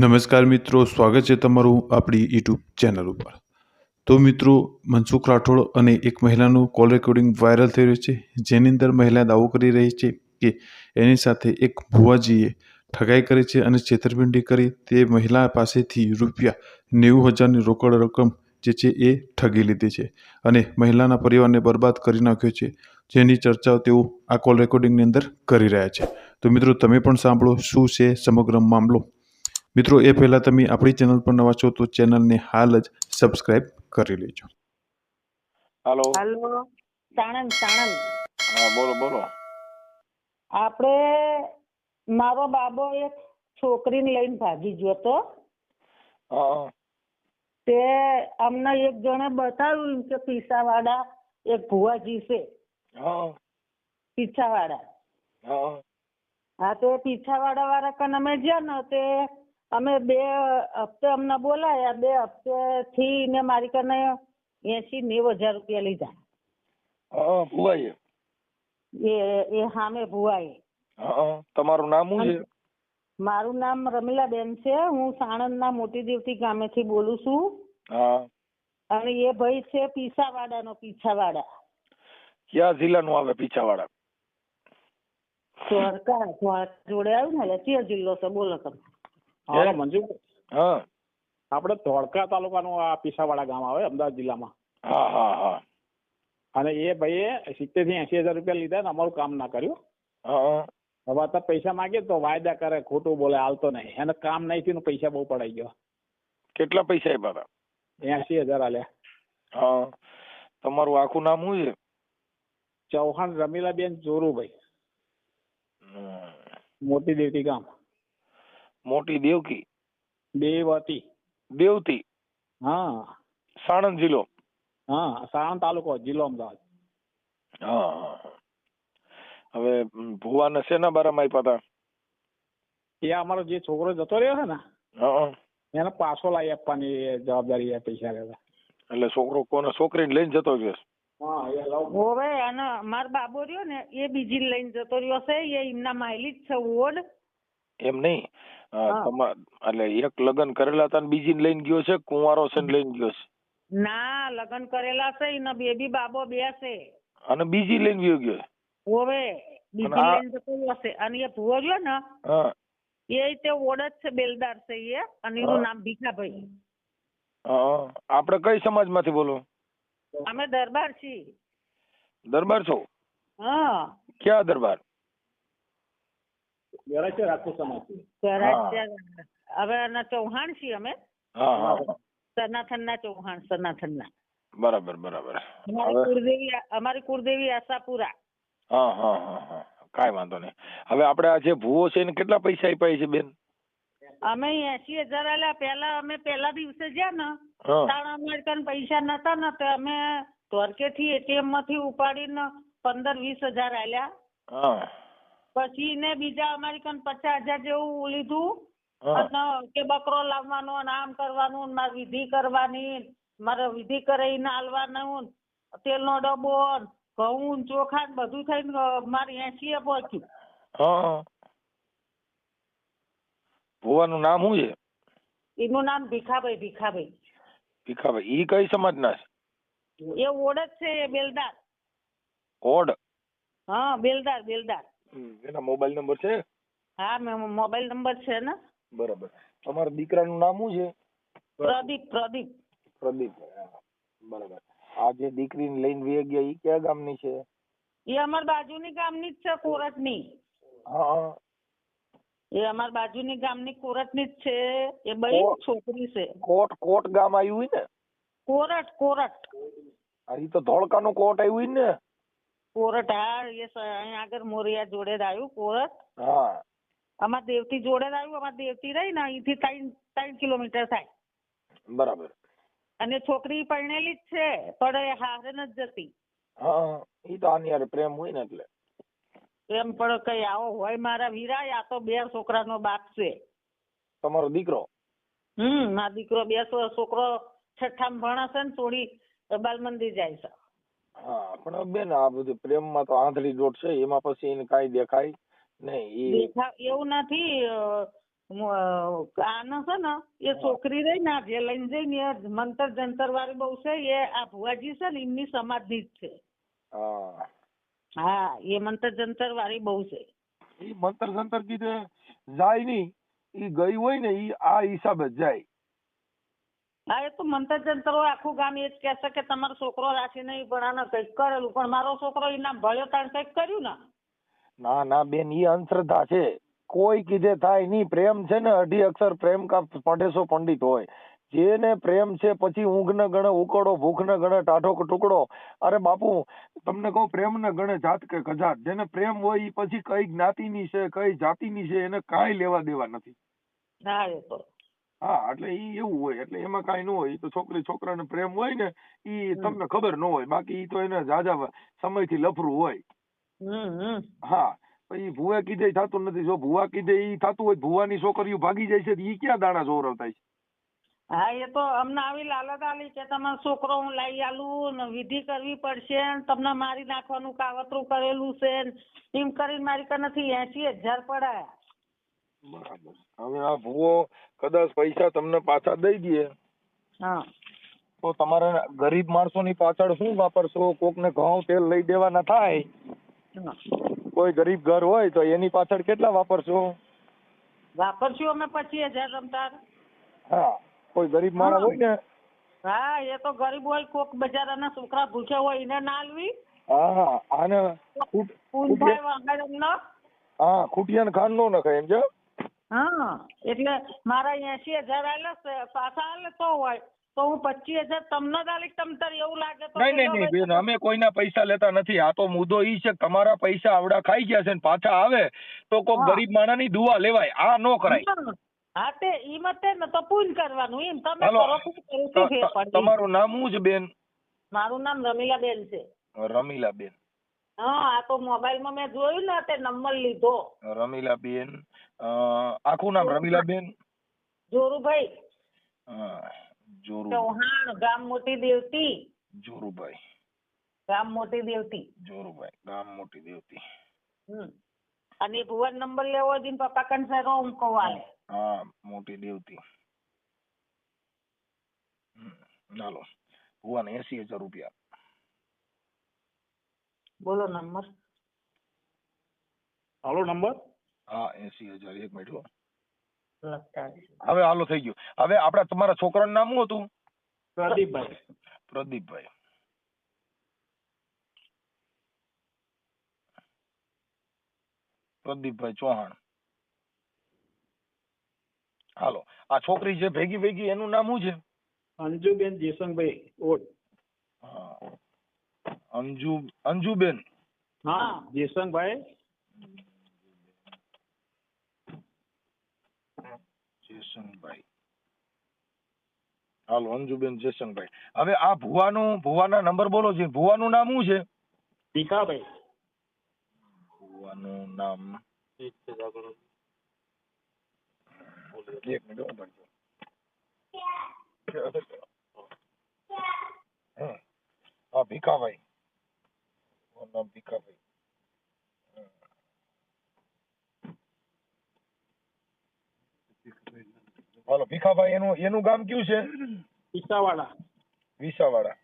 નમસ્કાર મિત્રો, સ્વાગત છે તમારું આપણી યુટ્યુબ ચેનલ ઉપર. તો મિત્રો, મનસુખ રાઠોડ અને એક મહિલાનું કોલ રેકોર્ડિંગ વાયરલ થઈ રહ્યું છે, જેની અંદર મહિલા દાવો કરી રહી છે કે એની સાથે એક ભુવાજીએ ઠગાઈ કરી છે અને છેતરપિંડી કરી. તે મહિલા પાસેથી રૂપિયા નેવું હજારની રોકડ રકમ જે છે એ ઠગી લીધી છે અને મહિલાના પરિવારને બરબાદ કરી નાખ્યો છે, જેની ચર્ચાઓ તેઓ આ કોલ રેકોર્ડિંગની અંદર કરી રહ્યા છે. તો મિત્રો, તમે પણ સાંભળો શું છે સમગ્ર મામલો. મિત્રો એ પહેલાં તમે આપણી ચેનલ પર નવા છો તો ચેનલને હાલ જ સબસ્ક્રાઇબ કરી લેજો. હાલો. હાલો. સાણંદ સાણંદ. હા બોલો બોલો. આપણે મારો બાબો એક છોકરીને લઈને ભાગી ગયો હતો. તે અમને એક જણે બતાવ્યું કે પીસાવાડા એક ભુવાજી છે હા. પીછાવાડા. હા. તો પીછાવાડા વાળા કન અમે ગયા ને તે અમે બે હપ્તે અમને બોલાયા બે હપ્તે થી ને મારી કને એસી નેવું હજાર રૂપિયા લીધા. હા એ એ સામે ભુવાએ. હા તમારું નામ શું છે? મારું નામ રમીલાબેન છે. હું સાણંદના મોટી દેવતી ગામેથી બોલું છું. હા. અને એ ભાઈ છે પીસાવાડાનો પીછાવાડા. કયા જિલ્લાનું આવે પીછાવાડા? દ્વારકા દ્વારકા જોડે આવ્યું ને એટલે કયો જિલ્લો છે બોલો તમે. મંજુ હા. આપણે ધોળકા તાલુકાનું આ પીસાવાડા ગામ આવે અમદાવાદ જિલ્લામાં. હા હા હા. અને એ ભાઈએ સિત્તેરથી એસી હજાર રૂપિયા લીધા ને અમારું કામ ના કર્યું. હવે તો પૈસા માંગે તો વાયદા કરે ખોટું બોલે હાલતો નહીં. એને કામ નહીં થયું પૈસા બહુ પડાઈ ગયો. કેટલા પૈસા આપ્યા હતા? એસી હજાર આલ્યા. હા. તમારું આખું નામ શું છે? ચૌહાણ રમીલાબેન જોરુભાઈ. મોટી દેવતી ગામ. મોટી દેવકી. દેવતી. દેવતી. હા. સાણંદ જિલ્લો. હા સાણંદ તાલુકો જિલ્લો અમદાવાદ. હા. હવે ભુવાને શેના બારામાં આપ્યા હતા એ અમારો જે છોકરો જતો રહ્યો છે ને હા એને પાછો લાવી આપવાની જવાબદારી એ પૈસા લેતા એટલે છોકરો કોને છોકરીને લઈને જતો ગયો છે? હા એ લવ હોવે અને મારો બાબો રહ્યો ને એ બીજી લઈને જતો રહ્યો છે એ એમના માયલી જ છે ઓડ. એમ નહીં. એટલે એક લગ્ન કરેલા હતા બીજી લઈને ગયો છે કુંવારો છે લઈને ગયો છે? ના લગ્ન કરેલા છે ને બેબી બાબો બે છે અને બીજી લઈને ગયો ગયો? છે. હોવે બીજી લઈને જતો છે અને એ ભુવો ગયો ને એ તે ઓડ જ છે બેલદાર છે એ અને એનું નામ ભીખાભાઈ. આપણે કઈ સમાજમાંથી બોલો? અમે દરબાર છીએ. દરબાર છો? હા. ક્યાં દરબાર? છે રાજપૂત સમાજ. હવે એના ચૌહાણ છીએ અમે. હા હા. સનાથનના ચૌહાણ સનાથનના. બરાબર બરાબર. અમારી કુળદેવી અમારી કુળદેવી આશાપુરા. હા હા હા હા. કાંઈ વાંધો નહીં. હવે આપણે આ જે ભૂવો છે એને કેટલા પૈસા આપ્યા છે બેન? અમે એસી હજાર આલ્યા. પેલા અમે પેલા દિવસે ગયા ને ત્રણ અમેરિકન અમારે કન પૈસા નતા ને તો અમે ધોરકેથી એટીએમમાંથી ઉપાડીને પંદર વીસ હજાર આલ્યા. પછી ને બીજા અમારી પચાસ હજાર જેવું લીધું. અને કે બકરો લાવવાનો ને આમ કરવાનું ને મારે વિધિ કરવાની મારે વિધિ કરાવીને હાલવાનું તેલનો ડબ્બો ઘઉં ચોખા બધું થઈને મારે એસી એ પહોંચ્યું ભુવાનું નામ શું છે? એનું નામ ભીખાભાઈ ભીખાભાઈ. ભીખાભાઈ. ઈ કઈ સમાજના છે? એ ઓળખ છે બેલદાર. ઓડ. હા બેલદાર બેલદાર. એના મોબાઈલ નંબર છે હા મેં મોબાઈલ નંબર છે ને? બરાબર. તમારા દીકરાનું નામ શું છે? પ્રદીપ પ્રદીપ. પ્રદીપ બરાબર. આ જે દીકરીને લઈને વે ગયા ઈ કયા ગામની છે? એ અમાર બાજુની ગામની જ છે કોરટની. હા એ અમાર બાજુની ગામની કોરટની જ છે. એ બઈ છોકરી છે. કોટ કોટ ગામ આવ્યું ને? કોરટ કોરટ. અરે તો ધોળકાનું કોટ આવ્યું ને? કોરટ હા એ અહીંયા આગળ મોરિયા જોડે જ આવ્યું કોરટ. હા. અમાર દેવતી જોડે જ આવ્યું અમાર દેવતી રહી ને અહીંથી ત્રણ ત્રણ કિલોમીટર થાય. બરાબર. અને છોકરી પરણેલી જ છે પણ એ હારે નથી જતી. હા ઈ તો આની યાર પ્રેમ હોય ને એટલે. પ્રેમ પણ કઈ આવો હોય મારા વીરા આ તો બે છોકરાનો બાપ છે. તમારો દીકરો? હમ મારો દીકરો બે છોકરો છઠ્ઠામાં ભણાશે ને થોડી બાલ મંદિર જાય છે. પણ બેન આ બધું પ્રેમમાં તો આંધળી દોટ છે એમાં પછી એને કાંઈ દેખાય નહીં એવું નથી આનો છે ને એ છોકરી રહી ને જે લઈને જઈને એ મંતર જંતર વાળી બહુ છે એ આ ભુવાજી છે ને એમની સમાધિ જ છે. હા. હા એ મંતર જંતર વાળી બહુ છે. એ મંતર જંતર કીધે જાય નહીં એ ગઈ હોય ને એ આ હિસાબે જાય. હા એ તો મંતર જંતર હોય આખું ગામ એ જ કહેશે કે તમારો છોકરો રાખી નહીં પણ કંઈક કરેલું. પણ મારો છોકરો એના ભળ્યો તાણ કંઈક કર્યું ને? ના ના બેન એ અંધશ્રદ્ધા છે. કોઈ કીધે થાય નહીં. પ્રેમ છે ને અઢી અક્ષર પ્રેમ કા પઢેસો પંડિત હોય. જેને પ્રેમ છે પછી ઊંઘ ન ગણે ઉકળો ભૂખ ન ગણે ટાઢો ટુકડો. અરે બાપુ તમને કહું પ્રેમ ન ગણે જાત કે કજાત જેને પ્રેમ હોય એ પછી કઈ જ્ઞાતિની છે કઈ જાતિની છે એને કાંઈ લેવા દેવા નથી. ના એ તો. હા એટલે ઈ એવું હોય એટલે એમાં કાંઈ ન હોય. ઈ તો છોકરી છોકરાને પ્રેમ હોય ને ઈ તમને ખબર ન હોય. બાકી ઈ તો એને જાજા સમયથી લફરું હોય. હા પછી ઈ ભુવા કીધે થતું નથી. જો ભુવા કીધે ઈ થતું હોય ભુવાની છોકરીઓ ભાગી જાય છે ઈ ક્યાં દાણા જોરવતા છે? હા એ તો અમને આવી લાલત આલી કે તમારો છોકરો હું લઈ આલું ને વિધિ કરવી પડશે ને તમને મારી નાખવાનું કાવતરું કરેલું છે એમ કરીને મારી કનેથી એસી હજાર પડાયા. બરાબર. હવે આ ભૂવો કદાચ પૈસા તમને પાછા દઈ દે. હા. તો તમારે ગરીબ માણસોની પાછળ શું વાપરશો? કોકને ઘઉં તેલ લઈ દેવાના થાય. કોઈ ગરીબ ઘર હોય તો એની પાછળ કેટલા વાપરશો? વાપરશું અમે પછી હજાર તમતાર હા. કોઈ ગરીબ માણસ હોય ને? હા એ તો ગરીબ હોય કોક બજારાના છોકરા ભૂખ્યા હોય એને ના આલવી. હા આને વાંગડ હા ખૂટિયાન ખાન નો નખાય એમ છે? હા એટલે મારા એસી હજાર આલે પાછા આલે તો હોય. તો હું પચીસ હજાર તમને જ આલીશ તમ તાર એવું લાગે તો નહીં નહીં નહીં બેન અમે કોઈના પૈસા લેતા નથી. આ તો મુદ્દો ઈ છે તમારા પૈસા આવડા ખાઈ ગયા છે ને પાછા આવે તો કોક હા. ગરીબ માણસની દુઆ લેવાય. આ નો કરાય. હા. તે ઈ મતે ને તો પૂન કરવાનું એમ. તમે કરો ત-? તમારું નામ શું છે બેન? મારું નામ રમીલા બેન છે. રમીલા બેન હા આ તો મોબાઈલમાં મેં જોયું ને તે નંબર લીધો. રમીલા બેન આખું નામ રમીલા બેન જોરુભાઈ. જોરુ ચૌહાણ ગામ મોટી દેવતી. જોરુભાઈ. ગામ મોટી દેવતી. જોરુભાઈ ગામ મોટી દેવતી. અને ભુવન નંબર લેવો હોય પપ્પા કનસે રોમ કોવાલે. હા મોટી દેવતી. ચાલો. ભુવન એસી હજાર રૂપિયા. બોલો નંબર. હાલો નંબર. હા એસી હજાર એક મિનિટ હો. હવે હાલો થઈ ગયું. હવે આપડા તમારા છોકરાનું નામ શું હતું? પ્રદીપભાઈ. પ્રદીપભાઈ. પ્રદીપભાઈ ચૌહાણ. હાલો. આ છોકરી જે ભેગી ભેગી એનું નામ શું છે? અંજુબેન જેસંગભાઈ ઓટ અંજુ અંજુબેન. હા જેસંગભાઈ જેસંગભાઈ. હાલો અંજુબેન જેસંગભાઈ. હવે આ ભુવાનું ભુવાના નંબર બોલો છે. ભુવાનું નામ શું છે? ભીખાભાઈ. ભુવાનું નામ. એક મિનિટ હે. હા ભીખાભાઈ. નામ ભીખાભાઈ. હાલો ભીખાભાઈ એનું એનું ગામ કયું છે? પીસાવાડા વિસાવાડા.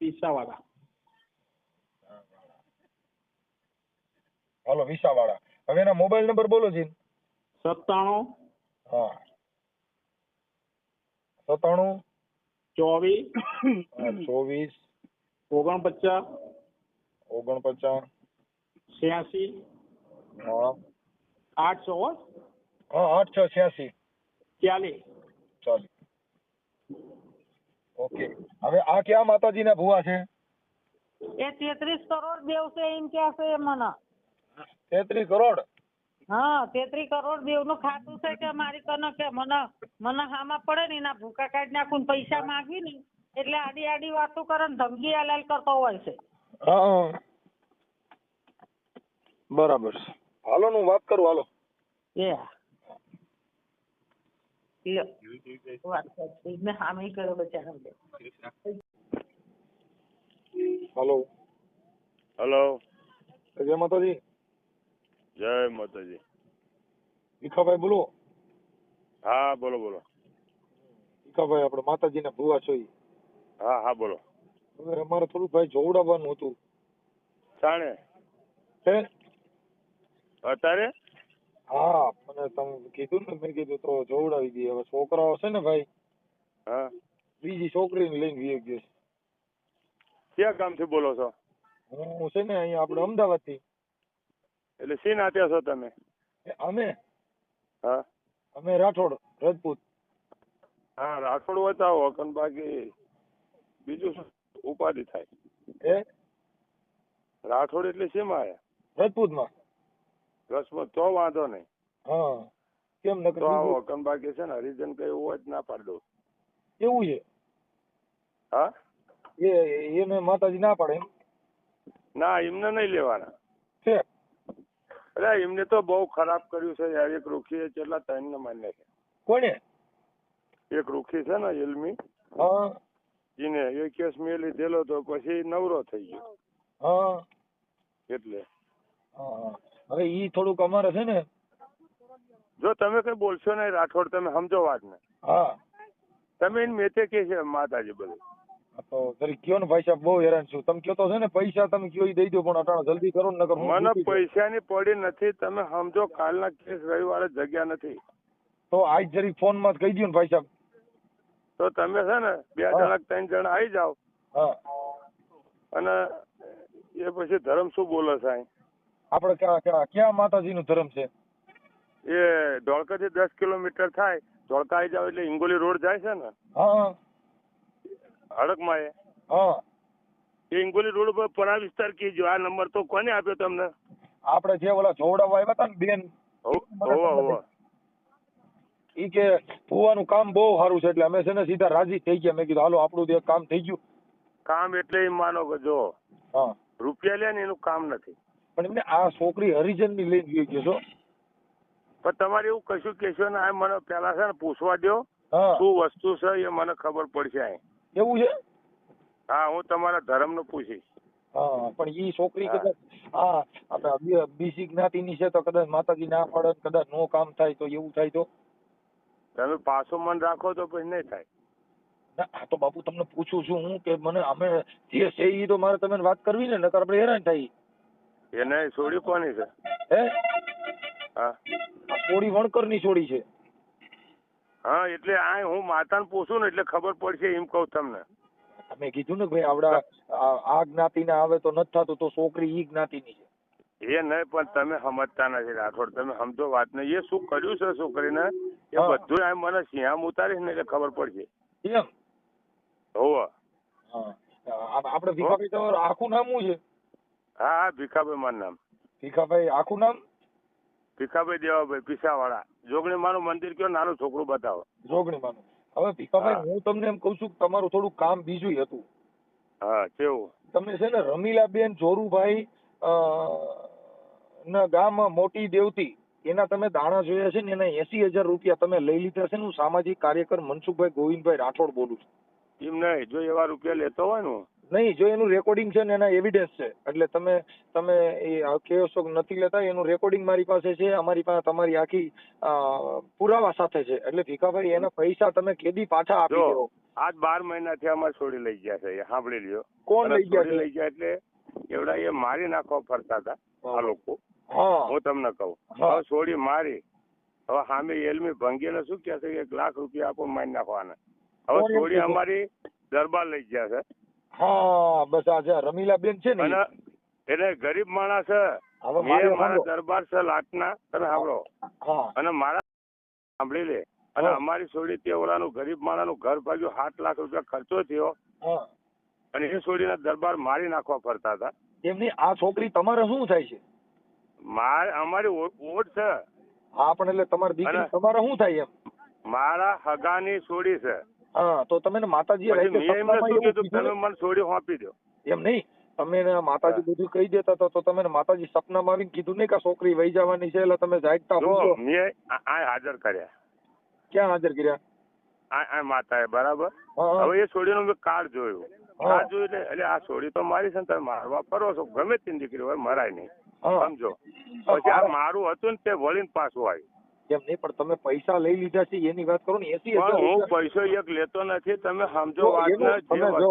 પીસાવાડા હાલો વિસાવાડા. હવે એના મોબાઈલ નંબર બોલો જી સત્તાણું હા. સત્તાણું. ચોવીસ ચોવીસ. ઓગણપચાસ ઓગણપચાસ. છ્યાસી હા. આઠસો હો? હા આઠ છ છ્યાસી. ચાલીસ. ચાલી ઓકે. હવે આ ક્યાં માતાજીના ભુવા છે? એ તેત્રીસ કરોડ દેવ છે એમ કે છે મને. તેત્રીસ કરોડ? હા તેત્રીસ કરોડ દેવનું ખાતું છે કે મારી કને કે મને મને હામાં પડે ને એના ભૂકા કાઢી નાખું પૈસા માંગી ને એટલે આડી આડી વાતો કરે ને ધમકી હલાલ કરતો હોય છે. હા બરાબર હાલો હું વાત કરું હાલો. એ લ્યો. વાત કરતી મેં હામી કર્યો બચારા હાલો. હલો. જય માતાજી. જય માતાજી. ભીખાભાઈ બોલો. હા બોલો બોલો. ભીખાભાઈ આપણે માતાજીના ભુવા છો. હા હા બોલો. હવે અમારે થોડું ભાઈ જોવડાવવાનું હતું. જાણે હે? અત્યારે? હા મને તમે કીધું ને મેં કીધું તો જોવડાવી દઈએ. હવે છોકરાઓ છે ને ભાઈ હા. બીજી છોકરીને લઈને વી ગયો છે. ક્યાં ગામથી બોલો છો? હું છે ને અહીંયા આપણે અમદાવાદથી એટલે શી નાત્યા છો તમે? અમે. હા. અમે રાઠોડ રજપૂત. હા રાઠોડ વચાવો કન બાકી બીજું શું? ઉપાધિ થાય. હે? રાઠોડ એટલે શેમાં રજપૂતમાં. રસમત તો વાંધો નહીં. હા કેમ નકર તો આવો કમ બાકી છે ને હરિજન કઈ એવું તો ના પાડી દઉં. કેવું છે? હા? એ એને માતાજી ના પાડે એમ? ના એમને નહીં લેવાના. છે? અરે એમને તો બહુ ખરાબ કર્યું છે યાર એક રૂખી કેટલા ત્રણ ને માન્ય છે. કોને? એક રૂખી છે ને ઇલમી હા. એને એ કેસ મેં લીધેલો તો પછી નવરો થઈ ગયો. હા. એટલે. હા. હવે ઈ થોડુંક અમારે છે ને જો તમે કઈ બોલશો નહીં રાઠોડ તમે સમજો વાત ને હા. તમે એને મેતે કે છે માતાજી બધું. તો જરી કયો ને ભાઈ સાહેબ બહુ હેરાન છું. તમે કયો તો છે ને પૈસા તમે કયો દઈ દો પણ અટાણો જલ્દી કરો ને નકર મને. પૈસાની પડી નથી તમે સમજો કાલના કેસ રવિવારે જગ્યા નથી. તો આજ જરી ફોનમાં કહી દઉં ને ભાઈ સાહેબ. તો તમે છે ને બે. જણા ત્રણ જણા આવી જાઓ. હા. અને એ પછી ધર્મ શું બોલે અહીં? આપણે ક્યાં ક્યાં ક્યાં માતાજી નું ધર્મ છે? એ ધોળકાથી દસ કિલોમીટર થાય ધોળકા આવી જાવ એટલે હિંગોલી રોડ જાય છે ને? હા. હડકમાં એ. હા. એ હિંગોલી રોડ ઉપર પરા વિસ્તાર કીજો આ નંબર તો કોને આપ્યો તમને? આપણે જે ઓલા જોવડાવવા આવ્યા હતા ને બેન હોવા હોવા. ઈ કે ફુવાનું કામ બહુ સારું છે એટલે અમે છે ને સીધા રાજી થઈ ગયા. મેં કીધું હાલો આપણું એક કામ થઈ ગયું. કામ એટલે એ માનો કે જો હા. રૂપિયા લે ને એનું કામ નથી. પણ એમને આ છોકરી હરિજનની લઈને જોઈ ગયો છો પણ તમારે એવું કશું કહેશો ને આ મને પેલા છે ને પૂછવા દો શું વસ્તુ છે એ મને ખબર પડશે અહીં. એવું છે? હા હું તમારા ધર્મનું પૂછીશ. હા પણ એ છોકરી. કદાચ હા આપણે બીજી જ્ઞાતિની છે તો કદાચ માતાજી ના પાડે કદાચ નો કામ થાય તો એવું થાય તો? તમે પાછો મન રાખો તો પછી નહીં થાય. ના આ તો બાપુ તમને પૂછું છું હું કે મને અમે જે છે ઈ તો મારે તમે વાત કરવી ને નકર આપણે હેરાન થાય. એને છોડી કોની છે? હે? હા. આ વણકરની સોડી છે. હા એટલે આ હું માતાને પૂછું ને એટલે ખબર પડશે એમ કહું તમને. તમે કીધું ને ભાઈ આવડા આ- જ્ઞાતિના આવે તો નથી થતું તો છોકરી ઈ જ્ઞાતિની છે. એ નહીં પણ તમે સમજતા નથી રાઠોડ. તમે સમજો વાત ને એ શું કર્યું છે છોકરીને? એ બધું આ મને સિંહામ ઉતારીશ ને એટલે ખબર પડશે. એમ હોવ. આપણે ભીખાભાઈ તમારું આખું નામ શું છે. હા ભીખાભાઈ મારું નામ. ભીખાભાઈ આખું નામ? ભીખાભાઈ દેવાભાઈ પીસાવાળા. જોગણી માનું મંદિર કયો? નાનું છોકરું બતાવો. જોગણી માનું હવે ભીખાભાઈ હું. તમને એમ કઉ છું કે તમારું થોડું કામ બીજું હતું. હા કેવું? તમને છે ને રમીલાબેન જોરુભાઈ ના ગામ મોટી દેવતી એના તમે દાણા જોયા છે ને એના એસી હજાર રૂપિયા તમે લઈ લીધા છે ને હું સામાજિક કાર્યકર મનસુખભાઈ ગોવિંદભાઈ રાઠોડ બોલું છું. એમ નહીં જો એવા રૂપિયા લેતો હોય ને નહીં જો એનું રેકોર્ડિંગ છે ને એના એવિડન્સ છે. એટલે તમે તમે એ કહો છો નથી લેતા એનું રેકોર્ડિંગ મારી પાસે છે અમારી પાસે તમારી આખી પુરાવા સાથે છે. એટલે ભીખાભાઈ એના પૈસા તમે કેદી પાછા આપી દો. આજ બાર મહિનાથી અમારે છોડી લઈ ગયા છે સાંભળી લ્યો. કોણ લઈ ગયા લઈ ગયા એટલે એવડા એ મારી નાખવા ફરતા હતા આ લોકો. હા. તમને કહું. હા. હવે છોડી મારી. હવે સામે એલમી ભંગીને શું કહે છે? કે એક લાખ રૂપિયા આપો મારી નાખવાના. હવે છોડી અમારી દરબાર લઈ ગયા છે. હા બસ આ જે રમીલાબેન છે ને એટલે ગરીબ માણસ હવે મારા દરબાર છે લાટના તને સાંભળો. અને મારા સાંભળી લે. અને અમારી છોડી તે ઓલાનું ગરીબ માણસનું ઘર ભાગ્યું સાત લાખ રૂપિયા ખર્ચો થયો. હા. અને એ છોડીને દરબાર મારી નાખવા ફરતા હતા. એમની આ છોકરી તમારે શું થાય છે? મારે અમારી ઓટ છે. હા પણ એટલે તમારી દીકરી તમારે શું થાય એમ? મારા હગાની છોડી છે. હા તો તમે માતાજી તમે મને છોડી સોંપી દો. એમ નહીં? તમે માતાજી બધું કહી દેતા હતા તો તમે માતાજી સપનામાં આવીને કીધું નહીં કે છોકરી વહી જવાની છે એટલે તમે જાગતા હો મેં આ હાજર કર્યા. ક્યાં હાજર કર્યા? આ આ માતાએ બરાબર. હવે એ છોડીનો મેં કાર્ડ જોયું. હા. કાર્ડ જોયું એટલે એટલે આ છોડી તો મારી છે ને તમે મારવા ફરો છો ગમે તેની દીકરી હોય મરાય નહીં. સમજો? પછી આ મારું હતું ને તે વળીને પાછું આવ્યું. એમ નહીં પણ તમે પૈસા લઈ લીધા છે એની વાત કરો ને એસી હું પૈસો એક લેતો નથી તમે સમજો તમે જો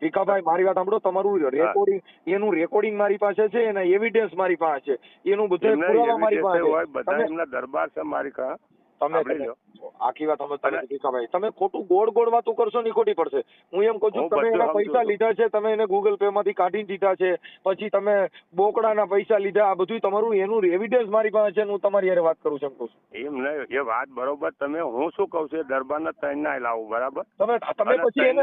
ભીખાભાઈ મારી વાત સાંભળો તમારું રેકોર્ડિંગ એનું રેકોર્ડિંગ મારી પાસે છે એના એવિડન્સ મારી પાસે છે. એનું બધું પુરાવા મારી પાસે છે. બધા એમના દરબાર છે મારી કા. તમે આખી વાત નથી તમે ખોટું ગોળ ગોળ વાતો કરશો ની ખોટી પડશે. હું એમ કહું છું તમે એના પૈસા લીધા છે તમે એને ગૂગલ પે માંથી કાઢી દીધા છે પછી તમે બોકડાના પૈસા લીધા આ બધું તમારું એનું એવિડન્સ મારી પાસે છે હું તમારી હારે વાત કરું છું એમ કહું છું. એમ નહીં એ વાત બરોબર. તમે હું શું કહું છું? દરબારના ત્રણ ના લાવું બરાબર? તમે તમે પછી એને